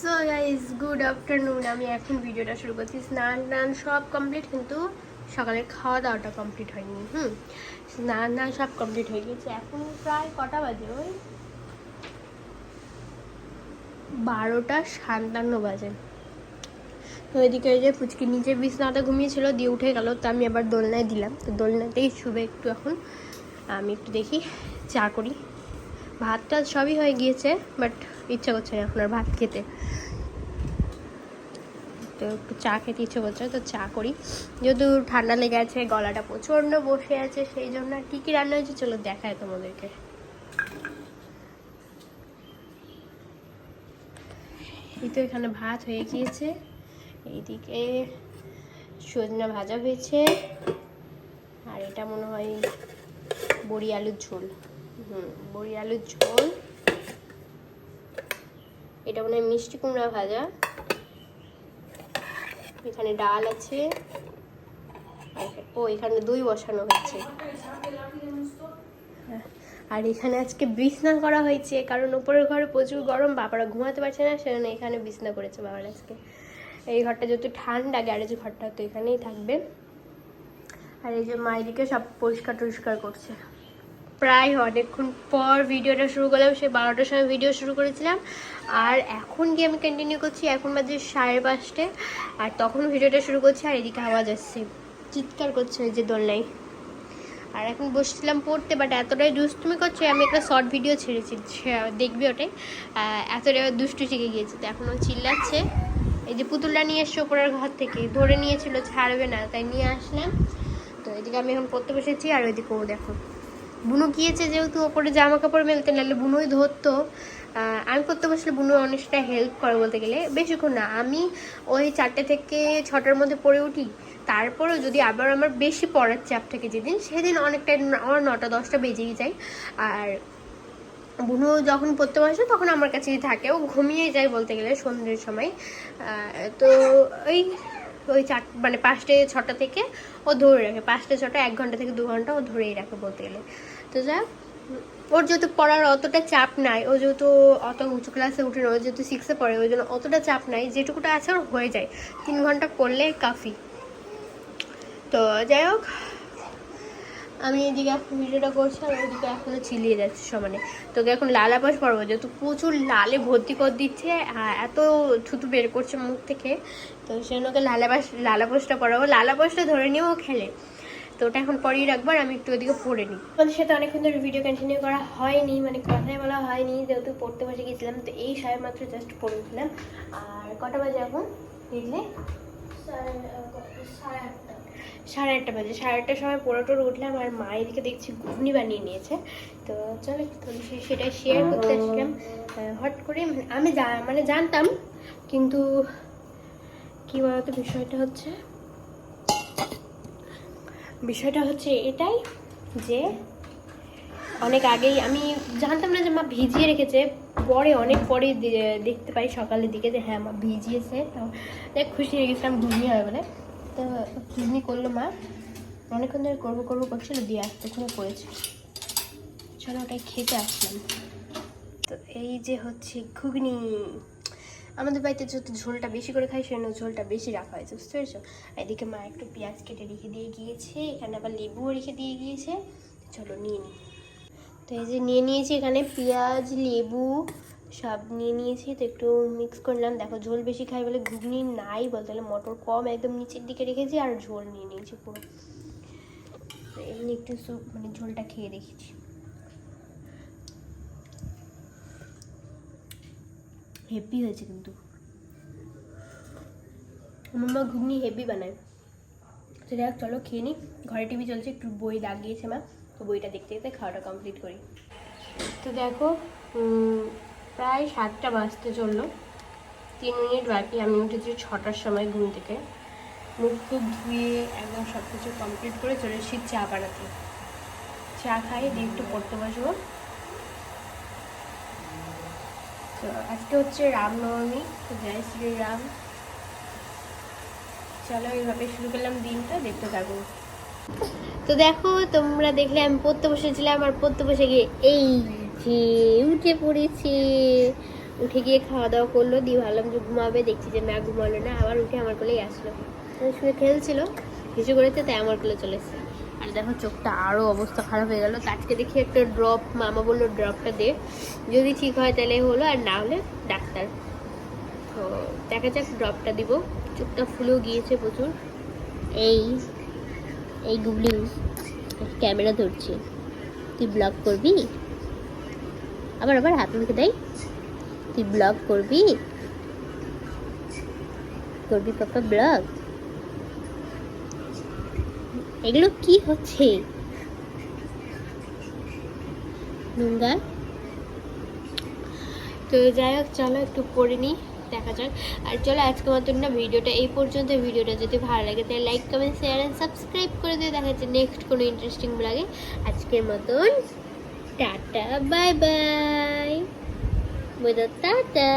So guys good afternoon আমি এখন ভিডিওটা শুরু করছি। স্নান টান সব কমপ্লিট কিন্তু সকালের খাওয়া দাওয়াটা কমপ্লিট হয়নি। হুম, স্নান টান সব কমপ্লিট হয়ে গেছে। এখন প্রায় কটা বাজে ওই? বারোটা সাতান্ন বাজে। তো এদিকে এই যে ফুচকি নিচে বিছনাতে ঘুমিয়েছিল, দিয়ে উঠে গেল। তো আমি আবার দোলনায় দিলাম। তো দোলনাতেই শুবে একটু এখন। আমি একটু দেখি, চা করি। ভাত টাত সবই হয়ে গিয়েছে বাট ইচ্ছা করছে না এখন আর ভাত খেতে। তো একটু চা খেতে ইচ্ছে করছে, তো চা করি। যেহেতু ঠান্ডা লেগে আছে, গলাটা প্রচণ্ড বসে আছে, সেই জন্য আর কী কী রান্না হয়েছে চলো দেখায় তোমাদেরকে। এই তো এখানে ভাত হয়ে গিয়েছে, এইদিকে সজনা ভাজা হয়েছে, আর এটা মনে হয় বড়ি আলুর ঝোল। হুম, বড়ি আলুর ঝোল। এটা মনে হয় মিষ্টি কুমড়া ভাজা। এখানে ডাল আছে। ও, এখানে দই বসানো হচ্ছে আর এখানে আজকে বিছনা করা হয়েছে, কারণ উপরের ঘরে প্রচুর গরম, বাবারা ঘুমাতে পারছে না, সেজন্য এখানে বিছনা করেছে বাবার আজকে। এই ঘরটা যেহেতু ঠান্ডা, গ্যারেজ ঘরটা তো এখানেই থাকবে। আর এই যে মায়েদিকে সব পরিষ্কার টরিষ্কার করছে। প্রায় অনেকক্ষণ পর ভিডিওটা শুরু করলাম সে বারোটার সময় ভিডিও শুরু করেছিলাম। আর এখন গিয়ে আমি কন্টিনিউ করছি, এখন বাজে সাড়ে পাঁচটে। আর তখন ভিডিওটা শুরু করছি, আর এদিকে আওয়াজ আসছে। চিৎকার করছে ওই যে দোলনায়। আর এখন বসছিলাম পড়তে বাট এতটাই দুষ্টুমি করছে, আমি একটা শর্ট ভিডিও ছেড়েছি দেখবি ওটাই। এতটাই দুষ্টু শিখে গিয়েছে। তো এখন ও চিল্লাচ্ছে। এই যে পুতুলটা নিয়ে এসছে ওপরের ঘর থেকে, ধরে নিয়েছিল, ছাড়বে না, তাই নিয়ে আসলাম। তো এদিকে আমি এখন পড়তে বসেছি, আর ওইদিকে ও দেখো। বুনু গিয়েছে যেহেতু ওপরে জামা কাপড় মেলতে, নাহলে বুনুই ধরতো। আমি করতে বসলে বুনু অনেকটা হেল্প করে বলতে গেলে। বেশিক্ষণ না, আমি ওই চারটে থেকে ছটার মধ্যে পড়ে উঠি। তারপরেও যদি আবার আমার বেশি পড়ার চাপ থাকে যেদিন, সেদিন অনেকটা আমার নটা, দশটা বেজেই যায়। আর বুনু যখন পড়তে বসে তখন আমার কাছেই থাকে। ও ঘুমিয়ে যায় বলতে গেলে সন্ধ্যের সময়। তো ওই ওই চার মানে পাঁচটে, ছটা থেকে ও ধরে রাখে। পাঁচটা, ছটা, এক ঘণ্টা থেকে দু ঘণ্টা ও ধরেই রাখে বলতে গেলে। তো যাক, ওর যেহেতু পড়ার অতটা চাপ নাই, ও যেহেতু অত উঁচু ক্লাসে উঠে না, ও যেহেতু সিক্সে পড়ে, ওই জন্য অতটা চাপ নাই, যেটুকুটা আছে ওর হয়ে যায়। তিন ঘণ্টা করলে কাফি। তো যাই হোক, আমি এদিকে এখন ভিডিওটা করছি আর ওইদিকে এখনও চিলিয়ে যাচ্ছে সমানে। তোকে এখন লালাপাস পড়ব যেহেতু প্রচুর লালে ভর্তি করে দিচ্ছে এত থুতু বের করছে মুখ থেকে, তো সেজন্য ওকে লালাপাস লালাপাসটা পড়াবো লালাপাসটা ধরে নিয়েও ও খেলে। তো ওটা এখন পরেই রাখব আমি একটু ওদিকে পড়ে নিই। আমাদের সাথে অনেকক্ষণ ধরে ভিডিও কন্টিনিউ করা হয়নি মানে কথাই বলা হয়নি, যেহেতু পড়তে বসে গেছিলাম, তো এই সবাই মাত্র জাস্ট পড়েছিলাম আর কটা বাজে এখন? দেখলে? সাড়ে আটটা বাজে। সাড়ে আটটার সময় পড়ে টোড়ে উঠলাম আর মা এদিকে দেখছি ঘুগনি বানিয়ে নিয়েছে। তো চলো তোমাদের সেটা শেয়ার করতে আসলাম। হট করে মানে আমি মানে জানতাম, কিন্তু কি বলতো বিষয়টা হচ্ছে? বিষয়টা হচ্ছে এটাই যে অনেক আগেই আমি জানতাম না যে মা ভিজিয়ে রেখেছে। পরে, অনেক পরে দেখতে পাই সকালের দিকে যে হ্যাঁ মা ভিজিয়েছে। তো দেখ, খুশি হয়ে গেছিলাম ঘুগনি হবে বলে। তো ঘুগনি করল মা। অনেকক্ষণ ধরে করব করব করছিল, দিয়ে ওখানে করেছে চলো ওটাই খেতে আসলাম। তো এই যে হচ্ছে ঘুগনি। আমাদের বাড়িতে যেহেতু ঝোলটা বেশি করে খাই, সেজন্য ঝোলটা বেশি রাখা হয়েছে, বুঝতে পেরেছ? এদিকে মা একটু পেঁয়াজ কেটে রেখে দিয়ে গিয়েছে, এখানে আবার লেবুও রেখে দিয়ে গিয়েছে। চলো নিয়ে নিই তো এই যে নিয়ে নিয়েছি এখানে পেঁয়াজ, লেবু সব নিয়ে নিয়েছি, তো একটু মিক্স করলাম দেখো ঝোল বেশি খাই বলে ঘুগনি নাই বলতে গেলে, মটর কম একদম নিচের দিকে রেখেছি আর ঝোল নিয়ে নিয়েছি পুরো। এমনি একটু স্যুপ মানে ঝোলটা খেয়ে দেখেছি। হেভি হয়েছে কিন্তু। আমার মা ঘুগনি হেভি বানায়। তো হোক, চলো খেয়ে নিই ঘরে টিভি চলছে, একটু বই লাগিয়েছে মা। তো বইটা দেখতে দেখতে খাওয়াটা কমপ্লিট করি। তো দেখো প্রায় সাতটা বাজতে চলল। তিন মিনিট বাকি, আমি উঠেছি ছটার সময় ঘুম থেকে। মুখ টুক ধুয়ে একদম সব কিছু কমপ্লিট করে চলে এসেছি চা বানাতে। চা খাই, দিয়ে একটু পড়তে বসবো। তো আজকে হচ্ছে রামনবমী, তো জয় শ্রীরাম। চলো এইভাবে শুরু করলাম দিনটা, দেখতে থাকো। তো দেখো, তোমরা দেখলে আমি পড়তে বসেছিলাম আর পড়তে বসে গিয়ে এই যে উঠে পড়েছি। উঠে গিয়ে খাওয়া দাওয়া করল, দিয়ে ভাবলাম যে ঘুমাবে, দেখছি যে ম্যা ঘুমালো না, আবার উঠে আমার কোলেই আসলো। শুয়ে খেলছিল, কিছু করেছে, তাই আমার কোলে চলে এসেছে। আর দেখো চোখটা আরও অবস্থা খারাপ হয়ে গেল। আজকে দেখি একটা ড্রপ মামা বলল ড্রপটা দে। যদি ঠিক হয় তাহলে হলো, আর না হলে ডাক্তার। তো দেখা যাক ড্রপটা দিব। চোখটা ফুলেও গিয়েছে প্রচুর। এই এই গুবলি ক্যামেরা ধরছে। তুই ব্লগ করবি? আবার আবার হাত মুখে দেয়। তুই ব্লগ করবি? করবি পাপা ব্লগ এগুলো কি হচ্ছে? নুঙ্গা তো যাই হোক, চলো একটু পড়ে নিই, দেখা যাক। আর চলো, আজকে মতন না ভিডিওটা এই পর্যন্ত। ভিডিওটা যদি ভালো লাগে, তাহলে like comment share and subscribe করে দিয়ে দেখা যাচ্ছে নেক্সট কোনো ইন্টারেস্টিং লাগে আজকের মতন, টাটা বাই বাই টাটা।